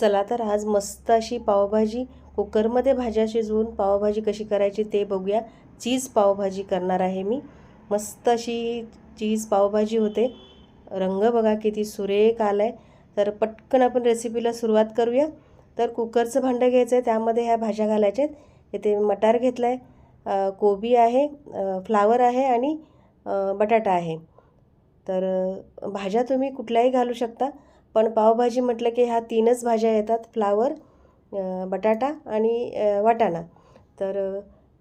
चला तर आज मस्त अशी पावभाजी कुकरमध्ये भाज्या शिजवून पावभाजी कशी करायची ते बघूया. चीज पावभाजी करणार आहे मी. मस्त अशी चीज पावभाजी होते. रंग बघा किती सुरेख आला आहे तर पटकन आपण रेसिपीला सुरुवात करूया. तर कुकरचं भांडं घ्यायचं आहे त्यामध्ये ह्या भाज्या घालायच्या आहेत. इथे मटार घेतला आहे कोबी आहे फ्लावर आहे आणि बटाटा आहे. तर भाज्या तुम्ही कुठल्याही घालू शकता. पण पावभाजी म्हटलं की ह्या तीनच भाज्या येतात फ्लावर बटाटा आणि वाटाणा. तर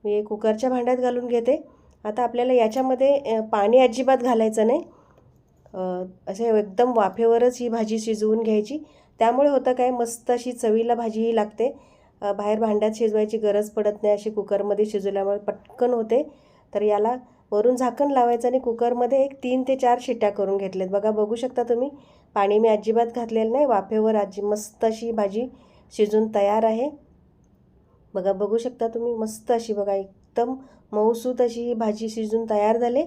मी कुकरच्या भांड्यात घालून घेते. आता आपल्याला याच्यामध्ये पाणी अजिबात घालायचं नाही. असे एकदम वाफेवरच ही भाजी शिजवून घ्यायची. त्यामुळे होतं काय मस्त अशी चवीला भाजीही लागते. बाहेर भांड्यात शिजवायची गरज पडत नाही अशी कुकरमध्ये शिजवल्यामुळे पटकन होते. तर याला वरून झाकण लावायचं आणि कुकरमध्ये एक तीन ते चार शिट्ट्या करून घेतल्यात. बघा बघू शकता तुम्ही. पाणी मी अजिबात घातलेलं नाही. वाफेवर आजी मस्त अशी भाजी शिजून तयार आहे. बघा बघू शकता तुम्ही. मस्त अशी बघा एकदम मऊसूत अशी ही भाजी शिजून तयार झाले.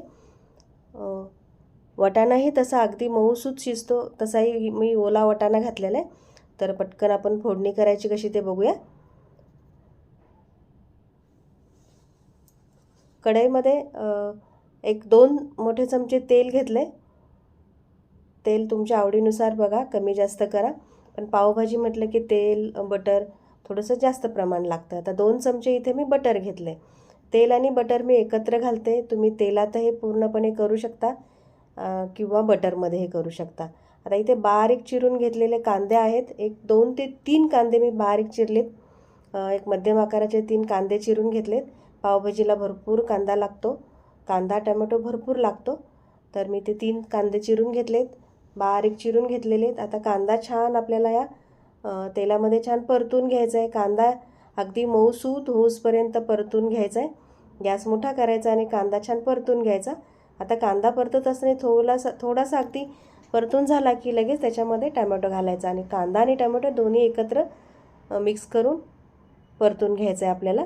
वटाणाही तसा अगदी मऊसूत शिजतो. तसाही मी ओला वटाणा घातलेला आहे. तर पटकन आपण फोडणी करायची कशी ते बघूया. कढईमध्ये एक दोन मोठे चमचे तेल घेतले. तेल तुमच्या आवडीनुसार बघा कमी जास्त करा. पण पावभाजी म्हटलं की तेल बटर थोडंसं जास्त प्रमाण लागतं. आता दोन चमचे इथे मी बटर घेतले. तेल आणि बटर मी एकत्र घालते. तुम्ही तेलातही पूर्णपणे करू शकता किंवा बटरमध्ये हे करू शकता. आता इथे बारीक चिरून घेतलेले कांदे आहेत. एक दोन ते तीन कांदे मी बारीक चिरलेत. एक मध्यम आकाराचे तीन कांदे चिरून घेतलेत. पावभाजीला भरपूर कांदा लागतो. कांदा टमॅटो भरपूर लागतो. तर मी ते तीन कांदे चिरून घेतलेत. बारीक चिरून घेतलेले आहेत. आता कांदा छान आपल्याला या तेलामध्ये छान परतून घ्यायचा आहे. कांदा अगदी मऊसूत होऊसपर्यंत परतून घ्यायचा आहे. गॅस मोठा करायचा आणि कांदा छान परतून घ्यायचा. आता कांदा परतत असणे थोडासा थोडासा अगदी परतून झाला की लगेच त्याच्यामध्ये टमॅटो घालायचा आणि कांदा आणि टमॅटो दोन्ही एकत्र मिक्स करून परतून घ्यायचं आहे आपल्याला.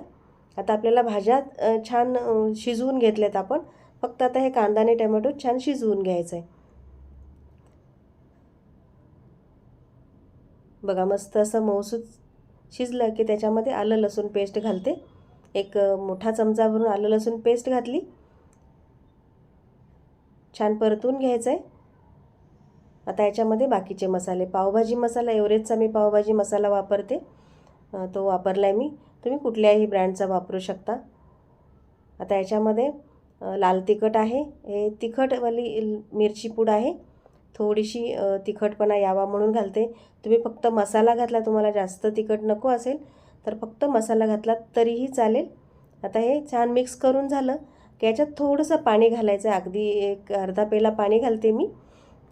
आता आपल्याला भाज्या छान शिजवून घेतल्यात आपण. फक्त आता हे कांदा आणि टमॅटो छान शिजवून घ्यायचं आहे बघा मस्त असं मऊसूच शिजलं की त्याच्यामध्ये आलं लसूण पेस्ट घालते. एक मोठा चमचा भरून आलं लसूण पेस्ट घातली. छान परतून घ्यायचं आहे आता याच्यामध्ये बाकीचे मसाले पावभाजी मसाला एवरेजचा मी पावभाजी मसाला वापरते. तो वापरला आहे मी. तुम्ही कुठल्याही ब्रँडचा वापरू शकता. आता याच्यामध्ये लाल तिखट आहे. हे तिखटवाली मिरची पूड आहे. थोडीशी तिखटपणा यावा म्हणून घालते. तुम्ही फक्त मसाला घातला तुम्हाला जास्त तिखट नको असेल तर फक्त मसाला घातला तरीही चालेल. आता हे छान मिक्स करून झालं की याच्यात थोडंसं पाणी घालायचं. अगदी एक अर्धा पेला पाणी घालते मी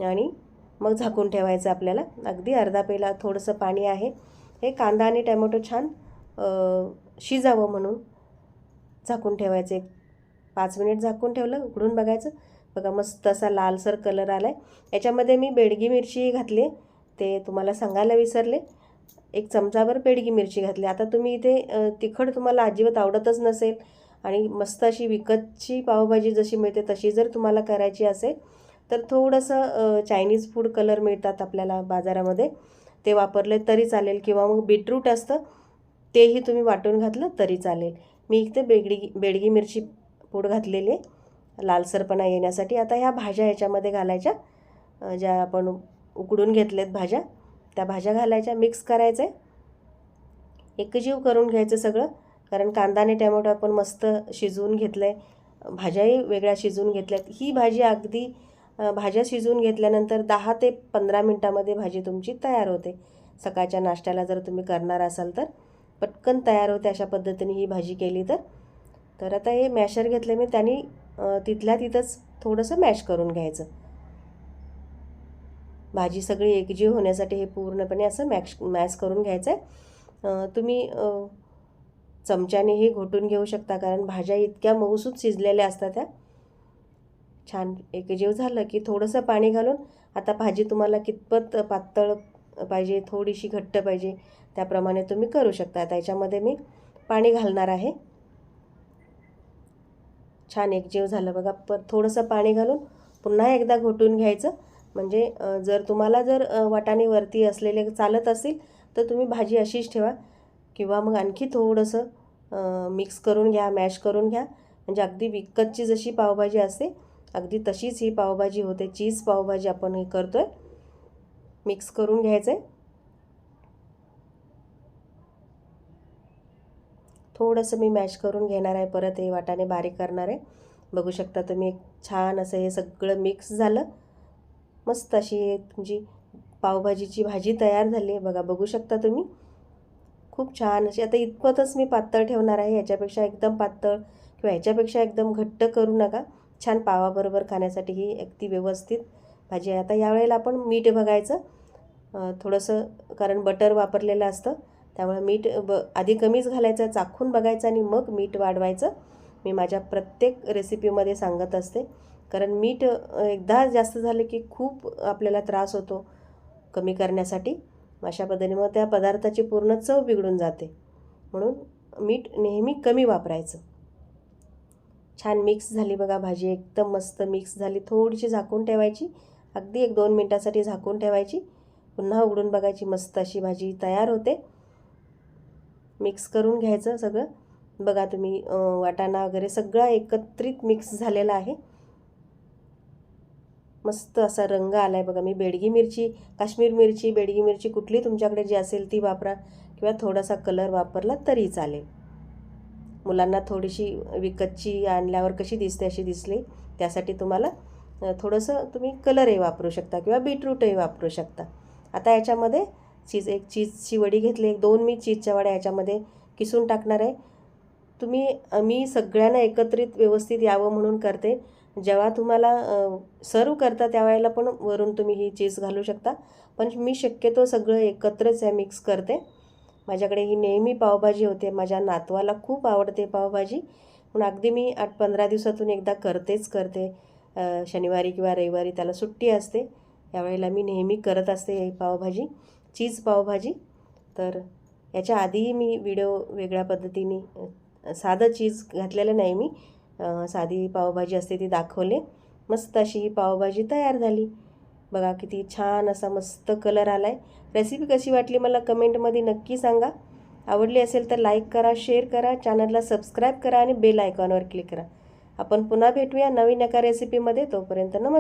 आणि मग झाकून ठेवायचं आपल्याला. अगदी अर्धा पेला थोडंसं पाणी आहे. हे कांदा आणि टमॅटो छान शिजावं म्हणून झाकून ठेवायचं. एक पाच मिनिट झाकून ठेवलं उघडून बघायचं. बघा मस्त असा लालसर कलर आला आहे याच्यामध्ये मी बेडगी मिरची घातली ते तुम्हाला सांगायला विसरले. एक चमचाभर बेडगी मिरची घातली. आता तुम्ही इथे तिखट तुम्हाला अजिबात आवडतच नसेल आणि मस्त अशी विकतची पावभाजी जशी मिळते तशी जर तुम्हाला करायची असेल तर थोडंसं चायनीज फूड कलर मिळतात आपल्याला बाजारामध्ये. ते वापरले तरी चालेल किंवा मग बीटरूट असतं तेही तुम्ही वाटून घातलं तरी चालेल. मी इथे बेगडी बेडगी मिरची पूड घातलेली आहे. लालसरपणा येण्यासाठी. आता ह्या भाज्या ह्याच्यामध्ये घालायच्या. ज्या आपण उकडून घेतल्यात भाज्या त्या भाज्या घालायच्या. मिक्स करायचं आहे एकजीव करून घ्यायचं सगळं. कारण कांदा आणि टॅमॅटो आपण मस्त शिजवून घेतलं आहे भाज्याही वेगळ्या शिजवून घेतल्यात. ही भाजी अगदी भाज्या शिजवून घेतल्यानंतर दहा ते पंधरा मिनटामध्ये भाजी तुमची तयार होते. सकाळच्या नाश्त्याला जर तुम्ही करणार असाल तर. पटकन तयार होते अशा पद्धतीने ही भाजी केली तर. तर आता हे मॅशर घेतलं मी त्यांनी तिथल्या तिथंच थोडंसं मॅश करून घ्यायचं. भाजी सगळी एकजीव होण्यासाठी हे पूर्णपणे असं मॅश मॅश करून घ्यायचं आहे तुम्ही चमच्याने चमच्यानेही घोटून घेऊ शकता कारण भाज्या इतक्या मऊसूत शिजलेल्या असतात त्या. छान एकजीव झालं की थोडंसं पाणी घालून आता भाजी तुम्हाला कितपत पातळ पाहिजे थोडीशी घट्ट पाहिजे. त्याप्रमाणे तुम्ही करू शकता. त्याच्यामध्ये मी पाणी घालणार आहे. छान एकजीव झालं बघा. प थोडंसं पाणी घालून पुन्हा एकदा घोटून घ्यायचं. म्हणजे जर तुम्हाला जर अ, वाटाणे वरती असलेले चालत असेल तर तुम्ही भाजी अशीच ठेवा. किंवा मग आणखी थोडंसं मिक्स करून घ्या मॅश करून घ्या. म्हणजे अगदी विकतची जशी पावभाजी असते अगदी तशीच ही पावभाजी होते. चीज पावभाजी आपण हे करतो आहे मिक्स करून घ्यायचं आहे थोडंसं मी मॅश करून घेणार आहे परत हे वाटाणे बारीक करणार आहे. बघू शकता तुम्ही एक छान असं हे सगळं मिक्स झालं. मस्त अशी तुमची पावभाजीची भाजी तयार झाली आहे. बघा बघू शकता तुम्ही. खूप छान अशी आता इतपतच मी पातळ ठेवणार आहे याच्यापेक्षा एकदम पातळ किंवा ह्याच्यापेक्षा एकदम घट्ट करू नका. छान पावाबरोबर खाण्यासाठी ही अगदी व्यवस्थित भाजी आहे. आता यावेळेला आपण मीठ बघायचं. थोडंसं कारण बटर वापरलेलं असतं. त्यामुळे मीठ ब आधी कमीच घालायचं चाखून बघायचं आणि मग मीठ वाढवायचं. मी माझ्या प्रत्येक रेसिपीमध्ये सांगत असते. कारण मीठ एकदा जास्त झालं की खूप आपल्याला त्रास होतो कमी करण्यासाठी. अशा पद्धतीने मग त्या पदार्थाची पूर्ण चव बिघडून जाते. म्हणून मीठ नेहमी कमी वापरायचं. छान मिक्स झाली बघा भाजी. एकदम मस्त मिक्स झाली. थोडीशी झाकून ठेवायची. अगदी एक दोन मिनटासाठी झाकून ठेवायची. पुन्हा उघडून बघायची मस्त अशी भाजी तयार होते. मिक्स करून घ्यायचं सगळं. बघा तुम्ही वाटाणा वगैरे सगळा एकत्रित मिक्स झालेला आहे. मस्त असा रंग आला आहे बघा. मी बेडगी मिरची काश्मीर मिरची बेडगी मिरची कुठली तुमच्याकडे जी असेल ती वापरा किंवा थोडासा कलर वापरला तरी चालेल. मुलांना थोडीशी विकतची आणल्यावर कशी दिसते अशी दिसली त्यासाठी तुम्हाला थोडंसं तुम्ही कलरही वापरू शकता किंवा बीटरूटही वापरू शकता. आता याच्यामध्ये चीज एक चीजची वडी घेतली एक दोन मी चीजच्या वड्या याच्यामध्ये किसून टाकणार आहे. तुम्ही मी सगळ्यांना एकत्रित व्यवस्थित यावं म्हणून करते. जेव्हा तुम्हाला सर्व करता त्यावेळेला पण वरून तुम्ही ही चीज घालू शकता. पण मी शक्यतो सगळं एकत्रच आहे मिक्स करते. माझ्याकडे ही नेहमी पावभाजी होते. माझ्या नातवाला खूप आवडते पावभाजी. पण अगदी मी आठ पंधरा दिवसातून एकदा करतेच करते. शनिवारी किंवा रविवारी त्याला सुट्टी असते. यावेळेला मी नेहमी करत असते ही पावभाजी चीज पावभाजी. तर याच्या आधीही मी व्हिडिओ वेगळ्या पद्धतीने साधं चीज घातलेलं नाही मी. साधी पावभाजी असते ती दाखवले. मस्त अशी ही पावभाजी तयार झाली. बघा किती छान असा मस्त कलर आला आहे रेसिपी कशी वाटली मला कमेंटमध्ये नक्की सांगा. आवडली असेल तर लाईक करा शेअर करा चॅनलला सबस्क्राईब करा आणि बेल आयकॉनवर क्लिक करा. आपण पुन्हा भेटूया नवीन एका रेसिपीमध्ये तोपर्यंत नमस्कार.